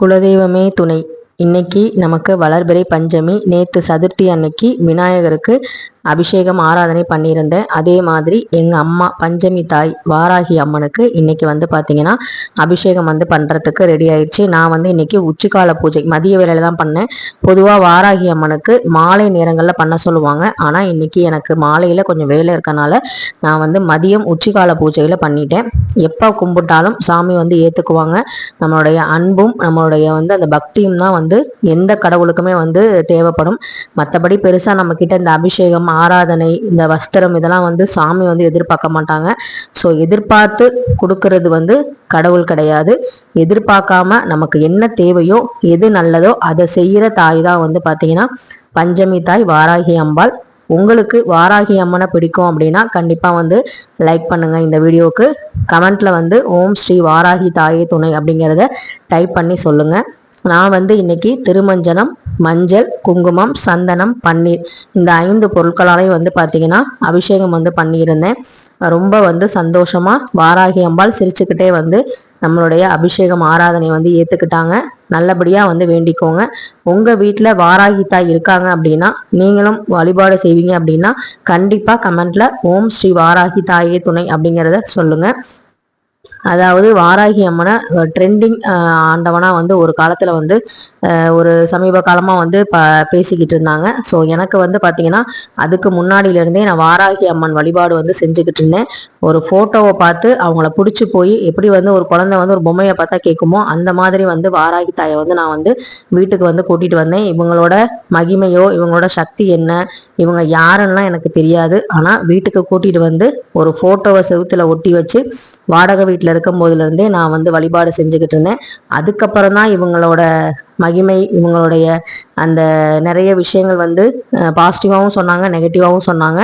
குலதெய்வமே துணை. இன்னைக்கு நமக்கு வளர்பிறை பஞ்சமி நேற்று சதுர்த்தி அன்னைக்கு விநாயகருக்கு அபிஷேகம் ஆராதனை பண்ணியிருந்தேன் அதே மாதிரி எங்கள் அம்மா பஞ்சமி தாய் வாராகி அம்மனுக்கு இன்னைக்கு வந்து பார்த்தீங்கன்னா அபிஷேகம் வந்து பண்ணுறதுக்கு ரெடி ஆயிடுச்சு நான் வந்து இன்னைக்கு உச்சிக்கால பூஜை மதிய வேலையில் தான் பண்ணேன். பொதுவாக வாராகி அம்மனுக்கு மாலை நேரங்களில் பண்ண சொல்லுவாங்க. ஆனால் இன்னைக்கு எனக்கு மாலையில் கொஞ்சம் வேலை இருக்கனால நான் வந்து மதியம் உச்சிக்கால பூஜையில் பண்ணிட்டேன். எப்போ கும்பிட்டாலும் சாமி வந்து ஏற்றுக்குவாங்க நம்மளுடைய அன்பும் நம்மளுடைய வந்து அந்த பக்தியும் தான் வந்து எந்த கடவுளுக்குமே வந்து தேவைப்படும். மற்றபடி பெருசாக நம்மக்கிட்ட இந்த அபிஷேகம் ஆராதனை இந்த வஸ்திரம் இதெல்லாம் வந்து சாமி வந்து எதிர்பார்க்க மாட்டாங்க. ஸோ எதிர்பார்த்து கொடுக்கறது வந்து கடவுள் கிடையாது. எதிர்பார்க்காம நமக்கு என்ன தேவையோ எது நல்லதோ அதை செய்கிற தாய் தான் வந்து பார்த்தீங்கன்னா பஞ்சமி தாய் வாராகி அம்பாள். உங்களுக்கு வாராகி அம்மனை பிடிக்கும் அப்படின்னா கண்டிப்பாக வந்து லைக் பண்ணுங்கள் இந்த வீடியோவுக்கு. கமெண்ட்டில் வந்து ஓம் ஸ்ரீ வாராகி தாயே துணை அப்படிங்கிறத டைப் பண்ணி சொல்லுங்கள் நான் வந்து இன்னைக்கு திருமஞ்சனம் மஞ்சள் குங்குமம் சந்தனம் பன்னீர். இந்த ஐந்து பொருட்களாலையும் வந்து பார்த்தீங்கன்னா அபிஷேகம் வந்து பண்ணியிருந்தேன். ரொம்ப வந்து சந்தோஷமா வாராகி அம்பாள் சிரிச்சுக்கிட்டே வந்து நம்மளுடைய அபிஷேகம் ஆராதனை வந்து ஏற்றுக்கிட்டாங்க நல்லபடியாக வந்து வேண்டிக்கோங்க. உங்கள் வீட்டில் வாராகி தாய் இருக்காங்க அப்படின்னா நீங்களும் வழிபாடு செய்வீங்க அப்படின்னா கண்டிப்பாக கமெண்ட்டில் ஓம் ஸ்ரீ வாராகி தாயே துணை அப்படிங்கிறத சொல்லுங்கள் அதாவது வாராகி அம்மனை ட்ரெண்டிங் ஆண்டவனா வந்து ஒரு காலத்தில் வந்து ஒரு சமீப காலமாக வந்து ப பேசிக்கிட்டு இருந்தாங்க. ஸோ எனக்கு வந்து பார்த்தீங்கன்னா அதுக்கு முன்னாடியிலேருந்தே நான் வாராகி அம்மன் வழிபாடு வந்து செஞ்சுக்கிட்டு இருந்தேன். ஒரு ஃபோட்டோவை பார்த்து அவங்கள பிடிச்சி போய் எப்படி வந்து ஒரு குழந்தை வந்து ஒரு பொம்மையை பார்த்தா கேட்குமோ அந்த மாதிரி வந்து வாராகி தாயை வந்து நான் வந்து வீட்டுக்கு வந்து கூட்டிகிட்டு வந்தேன். இவங்களோட மகிமையோ இவங்களோட சக்தி என்ன இவங்க யாருன்னா எனக்கு தெரியாது. ஆனால் வீட்டுக்கு கூட்டிகிட்டு வந்து ஒரு ஃபோட்டோவை செவுத்தில் ஒட்டி வச்சு வாடகை வீட்டில் இருக்கும் போதுலேருந்தே நான் வந்து வழிபாடு செஞ்சுக்கிட்டு இருந்தேன் அதுக்கப்புறம் தான் இவங்களோட மகிமை இவங்களுடைய அந்த நிறைய விஷயங்கள் வந்து பாசிட்டிவாகவும் சொன்னாங்க நெகட்டிவாகவும் சொன்னாங்க.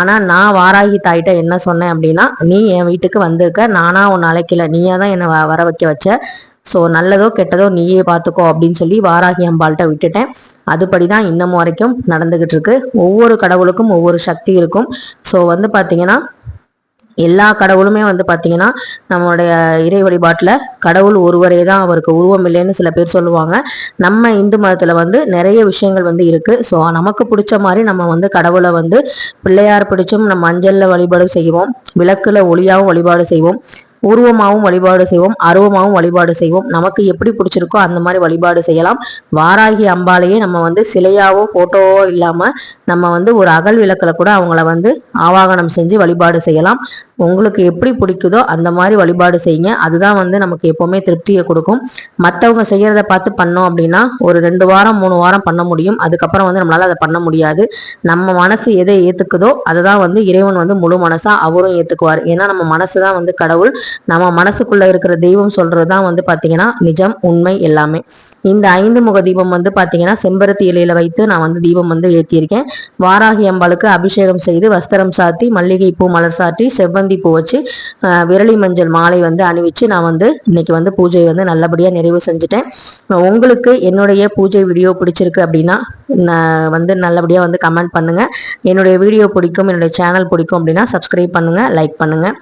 ஆனால் நான் வாராகி தாயிட்ட என்ன சொன்னேன் அப்படின்னா நீ என் வீட்டுக்கு வந்திருக்க நானா உன்னை அழைக்கல. நீயா தான் என்னை வர வைக்க வச்ச. ஸோ நல்லதோ கெட்டதோ நீயே பார்த்துக்கோ அப்படின்னு சொல்லி வாராகி அம்பாள்கிட்ட விட்டுட்டேன். அதுபடி தான் இன்னமும் வரைக்கும் நடந்துகிட்டு இருக்கு ஒவ்வொரு கடவுளுக்கும் ஒவ்வொரு சக்தி இருக்கும். ஸோ வந்து பார்த்தீங்கன்னா எல்லா கடவுளுமே வந்து பார்த்தீங்கன்னா நம்மளுடைய இறை வழிபாட்டில் கடவுள் ஒருவரே தான் அவருக்கு உருவம் இல்லைன்னு சில பேர் சொல்லுவாங்க. நம்ம இந்து மதத்தில் வந்து நிறைய விஷயங்கள் வந்து இருக்குது ஸோ நமக்கு பிடிச்ச மாதிரி நம்ம வந்து கடவுளை வந்து பிள்ளையார் பிடிச்சும் நம்ம மஞ்சளில் வழிபாடு செய்வோம். விளக்கில் ஒளியாகவும் வழிபாடு செய்வோம். உருவமாகவும் வழிபாடு செய்வோம். அருவமாகவும் வழிபாடு செய்வோம். நமக்கு எப்படி பிடிச்சிருக்கோ அந்த மாதிரி வழிபாடு செய்யலாம். வாராகி அம்பாலேயே நம்ம வந்து சிலையாவோ ஃபோட்டோவோ இல்லாமல் நம்ம வந்து ஒரு அகல் விளக்கில் கூட அவங்கள வந்து ஆவாகனம் செஞ்சு வழிபாடு செய்யலாம். உங்களுக்கு எப்படி பிடிக்குதோ அந்த மாதிரி வழிபாடு செய்யுங்க. அதுதான் வந்து நமக்கு எப்போவுமே திருப்தியை கொடுக்கும். மற்றவங்க செய்கிறத பார்த்து பண்ணோம் அப்படின்னா ஒரு ரெண்டு வாரம் மூணு வாரம் பண்ண முடியும். அதுக்கப்புறம் வந்து நம்மளால் அதை பண்ண முடியாது. நம்ம மனசு எதை ஏற்றுக்குதோ அதை தான் வந்து இறைவன் வந்து முழு மனசாக அவரும் ஏற்றுக்குவார் ஏன்னா நம்ம மனசு தான் வந்து கடவுள். நம்ம மனசுக்குள்ளே இருக்கிற தெய்வம் சொல்கிறது தான் வந்து பார்த்தீங்கன்னா நிஜம் உண்மை எல்லாமே. இந்த ஐந்து முக தீபம் வந்து பார்த்தீங்கன்னா செம்பருத்தி இலையில வைத்து நான் வந்து தீபம் வந்து ஏற்றியிருக்கேன் வாராகி அம்பாளுக்கு அபிஷேகம் செய்து வஸ்திரம் சாத்தி மல்லிகை பூ மலர் சாட்டி செவ்வந்தி செவ்வந்தி பூ வச்சு விரலி மஞ்சள் மாலை வந்து அணிவிச்சு நான் வந்து இன்னைக்கு வந்து பூஜை வந்து நல்லபடியாக நிறைவு செஞ்சுட்டேன். உங்களுக்கு என்னுடைய பூஜை வீடியோ பிடிச்சிருக்கு அப்படின்னா வந்து நல்லபடியாக வந்து கமெண்ட் பண்ணுங்கள் என்னுடைய வீடியோ பிடிக்கும் என்னுடைய சேனல் பிடிக்கும் அப்படின்னா சப்ஸ்கிரைப் பண்ணுங்கள் லைக் பண்ணுங்கள்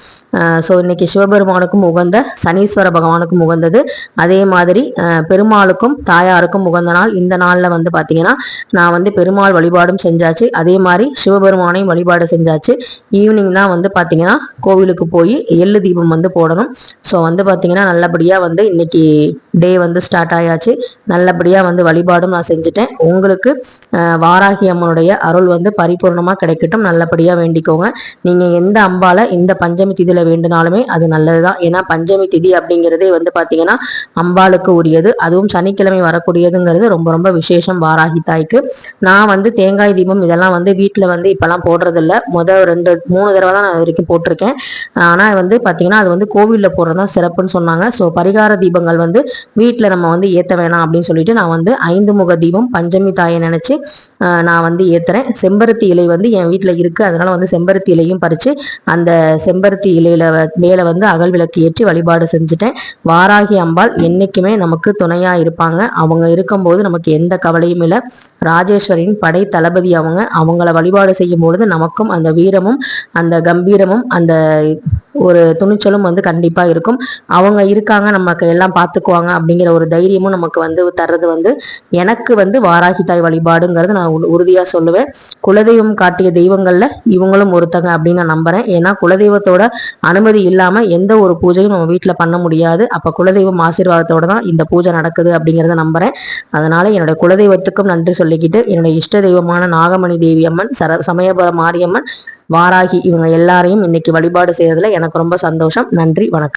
ஸோ இன்றைக்கி சிவபெருமானுக்கும் உகந்த சனீஸ்வர பகவானுக்கும் உகந்தது. அதே மாதிரி பெருமாளுக்கும் தாயாருக்கும் உகந்த நாள் இந்த நாளில் வந்து பார்த்தீங்கன்னா நான் வந்து பெருமாள் வழிபாடும் செஞ்சாச்சு. அதே மாதிரி சிவபெருமானையும் வழிபாடு செஞ்சாச்சு. ஈவினிங் தான் வந்து பார்த்தீங்கன்னா கோவிலுக்கு போய் எள்ளு தீபம் வந்து போடணும். ஸோ வந்து பார்த்தீங்கன்னா நல்லபடியாக வந்து இன்னைக்கு டே வந்து ஸ்டார்ட் ஆயாச்சு. நல்லபடியாக வந்து வழிபாடும் நான் செஞ்சுட்டேன். உங்களுக்கு வாராகி அம்மனுடைய அருள் வந்து பரிபூர்ணமாக கிடைக்கட்டும். நல்லபடியாக வேண்டிக்கோங்க. நீங்கள் எந்த அம்பால இந்த பஞ்சமி திதியில் வேண்டுனாலுமே அது நல்லது தான் ஏன்னா பஞ்சமி திதி அப்படிங்கிறதே வந்து பார்த்தீங்கன்னா அம்பாளுக்கு உரியது. அதுவும் சனிக்கிழமை வரக்கூடியதுங்கிறது ரொம்ப ரொம்ப விசேஷம் வாராகி தாய்க்கு. நான் வந்து தேங்காய் தீபம் இதெல்லாம் வந்து வீட்டில் வந்து இப்போல்லாம் போடுறதில்ல. முதல் ரெண்டு மூணு தடவை தான் நான் வரைக்கும் போட்டிருக்கேன். ஆனால் வந்து பார்த்தீங்கன்னா அது வந்து கோவிலில் போடுறது தான் சிறப்புன்னு சொன்னாங்க. ஸோ பரிகார தீபங்கள் வந்து வீட்டில் நம்ம வந்து ஏற்ற வேணாம் அப்படின்னு சொல்லிட்டு நான் வந்து ஐந்து முக தீபம் பஞ்சமி தாயை நினச்சி நான் வந்து ஏற்றுறேன் செம்பருத்தி இலை வந்து என் வீட்டில் இருக்குது அதனால் வந்து செம்பருத்தி இலையும் பறித்து அந்த செம்பருத்தி இலையில மேலே வந்து அகல் விளக்கு ஏற்றி வழிபாடு செஞ்சுட்டேன். வாராகி அம்பாள் என்றைக்குமே நமக்கு துணையாக இருப்பாங்க. அவங்க இருக்கும்போது நமக்கு எந்த கவலையும் இல்லை. ராஜேஸ்வரின் படை தளபதி அவங்க. அவங்கள வழிபாடு செய்யும் பொழுது நமக்கும் அந்த வீரமும் அந்த கம்பீரமும் அந்த ஒரு துணிச்சலும் வந்து கண்டிப்பாக இருக்கும். அவங்க இருக்காங்க நமக்கு எல்லாம் பார்த்துக்குவாங்க அப்படிங்கிற ஒரு தைரியமும் நமக்கு வந்து தர்றது வந்து எனக்கு வந்து வாராகி தாய் வழிபாடுங்கிறது நான் உறுதியாக சொல்லுவேன். குலதெய்வம் காட்டிய தெய்வங்களில் இவங்களும் ஒருத்தங்க அப்படின்னு நான் நம்புகிறேன் ஏன்னா குலதெய்வத்தோட அனுமதி இல்லாமல் எந்த ஒரு பூஜையும் நம்ம வீட்டில் பண்ண முடியாது. அப்போ குலதெய்வம் ஆசீர்வாதத்தோட தான் இந்த பூஜை நடக்குது அப்படிங்கிறத நம்புகிறேன் அதனால் என்னுடைய குலதெய்வத்துக்கும் நன்றி சொல்லிக்கிட்டு என்னுடைய இஷ்ட தெய்வமான நாகமணி தேவி அம்மன் சர சமயபுரம் மாரியம்மன் வாராகி இவங்க எல்லாரையும் இன்னைக்கு வழிபாடு செய்யறதுல எனக்கு ரொம்ப சந்தோஷம். நன்றி வணக்கம்.